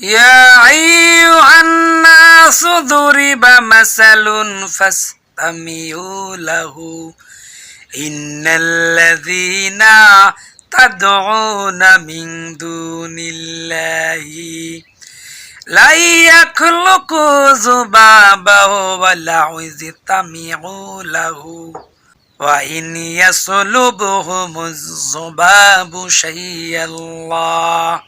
يا أيها الناس ضرب مثل فاستمعوا له. إن الذين تدعون من دون الله لا يخلقوا ذبابا ولا يستمعوا له. وإن يسلبهم الذباب شيئا الله.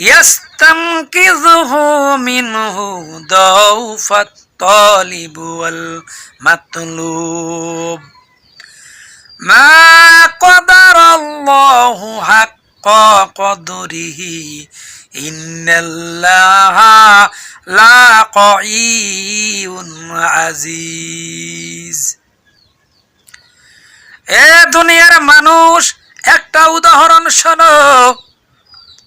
يستنقذه منه ضعف الطالب والمطلوب ما قدر الله حق قدره إن الله لا قعي عزيز এ দুনিয়ার মানুষ একটা উদাহরণ শোনো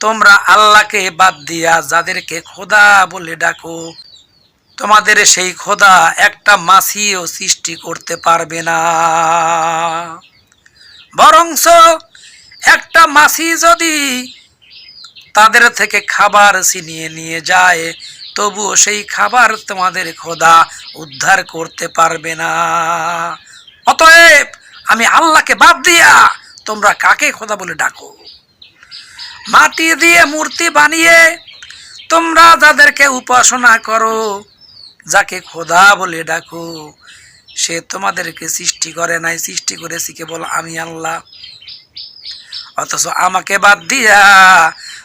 তোমরা আল্লাহকে বাদ দিয়া যাদেরকে খোদা বলে ডাকো, তোমাদের সেই খোদা একটা মাছিও সৃষ্টি করতে পারবে না। বরংস একটা মাছি যদি তাদের থেকে খাবার ছিনিয়ে নিয়ে যায়, তবুও সেই খাবার তোমাদের খোদা উদ্ধার করতে পারবে না। অতএব আমি আল্লাহকে বাদ দিয়া তোমরা কাকে খোদা বলে ডাকো? মাটি দিয়ে মূর্তি বানিয়ে তোমরা যাদেরকে উপাসনা করো, যাকে খোদা বলে ডাকো, সে তোমাদেরকে সৃষ্টি করে নাই। সৃষ্টি করেছি কেবল আমি আল্লাহ। অথচ আমাকে বাদ দিয়া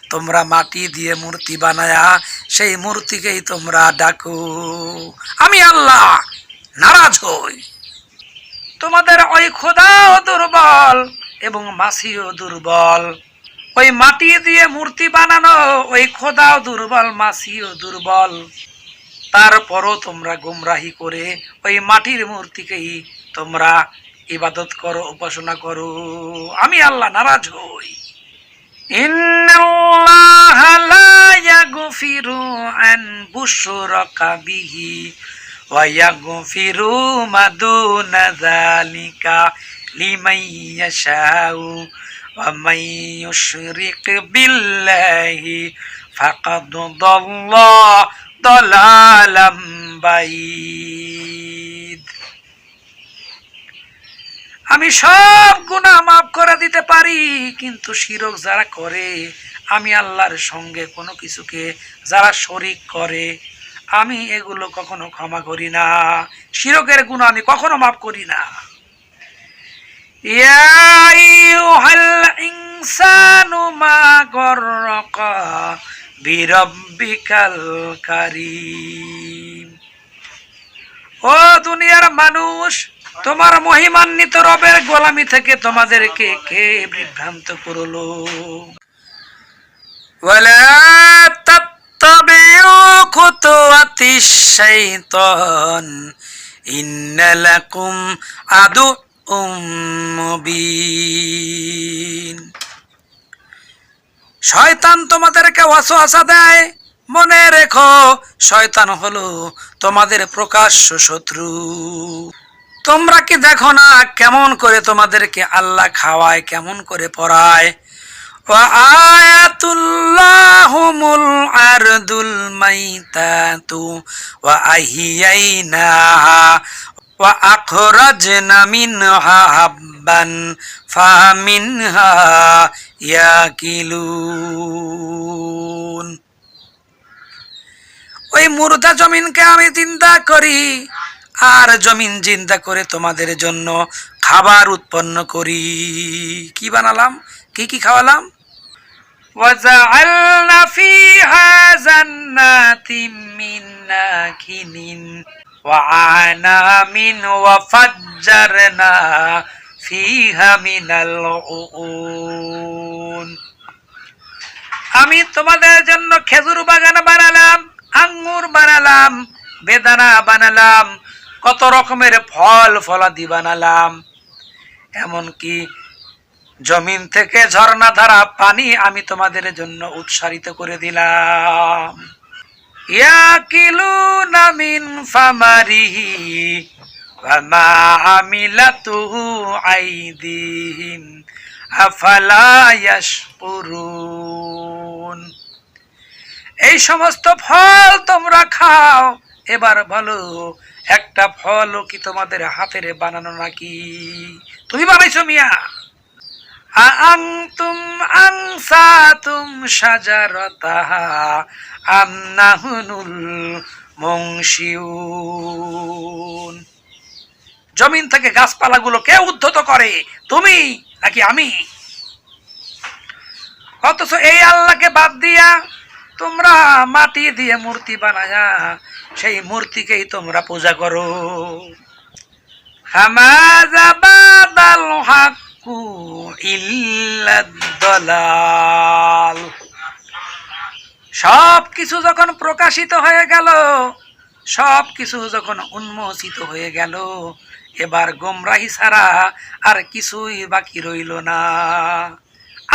তোমরা মাটি দিয়ে মূর্তি বানায়া সেই মূর্তিকেই তোমরা ডাকো। আমি আল্লাহ, নারাজ হই। তোমাদের ওই খোদাও দুর্বল এবং মাসিও দুর্বল। ওই মাটি দিয়ে মূর্তি বানানো, ওই খোদাও দুর্বল, মাসিও দুর্বল। তারপরও তোমরা গুমরাহি করে ওই মাটির মূর্তিকেই তোমরা ইবাদত করো, উপাসনা করো। আমি আল্লাহ নারাজ হই। ইন্নাল্লাহা মান ইউশরিক বিল্লাহি ফাকাদ দাল্লা দালালাম বাইদ আমি সব গুনাহ মাফ করে দিতে পারি, কিন্তু শিরক যারা করে, আমি আল্লাহর সঙ্গে কোনো কিছুকে যারা শরিক করে, আমি এগুলো কখনো ক্ষমা করি না। শিরকের গুণ আমি কখনো মাফ করি না। ইয়া আইয়ুহাল ইনসানু মা গররাকা বিরব্বিকাল কারীম ও দুনিয়ার মানুষ তোমার মহিমান্বিত রবের গোলামি থেকে তোমাদেরকে কে বিভ্রান্ত করলো ولا تتبعوا মুবিন শয়তান তোমাদেরকে ওয়াসওয়াসা দেয়। মনে রেখো, শয়তান হলো তোমাদের প্রকাশ্য শত্রু। তোমরা কি দেখো না কেমন করে তোমাদেরকে আল্লাহ খাওয়ায়, কেমন করে পড়ায়? আয়াতুল্লাহুমুল আরদুল মাইতাতু ওয়া আহিয়াইনাহা وأخرجنا منها حبا فمنها يأكلون ওই মুর্দা জমিনকে আমি চিন্তা করি আর জমিন চিন্তা করে তোমাদের জন্য খাবার উৎপন্ন করি কি বানালাম কি কি খাওয়ালাম وجعلنا فيها جنات من ناكل وعنام وفجرنا فيها من العيون আমি তোমাদের জন্য খেজুর বাগান বানালাম আঙ্গুর বানালাম বেদানা বানালাম কত রকমের ফল ফলাদি বানালাম এমনকি জমিন থেকে ঝর্ণা ধারা পানি আমি তোমাদের জন্য উৎসারিত করে দিলাম ইয়াকিলুনা মিন ফামারিহি ওয়ামা আমিলাতুহু আইদিহিম আফালা ইয়াশকুরুন। এই সমস্ত ফল তোমরা খাও, এবার বলো, একটা ফলও কি তোমাদের হাতের বানানো নাকি? তুমি বানাইছো মিয়া? আংতুম আংসাতুম সাজারতাহা আন্নাহুনুল মুংশিউন। জমিন থেকে গাছপালাগুলো কে উদ্ধত করে। তুমি নাকি আমি? অথচ এই আল্লাহকে বাদ দিয়া তোমরা মাটি দিয়ে মূর্তি বানায়া সেই মূর্তিকেই তোমরা পূজা করো। হামাজা বাদাল হাক্কু ইল্লাদ দলাল সব কিছু যখন প্রকাশিত হয়ে গেল সব কিছু যখন উন্মোচিত হয়ে গেল, এবার গোমরাহি ছাড়া আর কিছুই বাকি রইল না।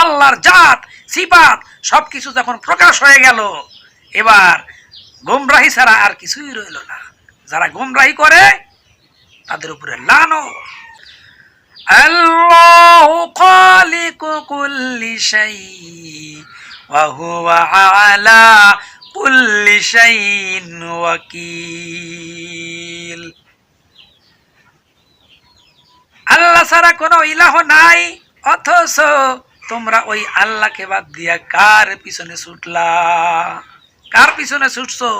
আল্লাহর জাত সিপাত সব কিছু যখন প্রকাশ হয়ে গেল, এবার গোমরাহি ছাড়া আর কিছুই রইল না। যারা গোমরাহি করে, তাদের উপরে লানো আল্লাহ খালিকু কুল্লি শাই ওয়া হুয়া আলা কুল্লি শাইইন ওয়াকিল আল্লাহ ছাড়া কোনো ইলাহ নাই, অথচ তোমরা ওই আল্লাহকে বাদ দিয়া কার পিছনে ছুটলা? কার পিছনে ছুটছো?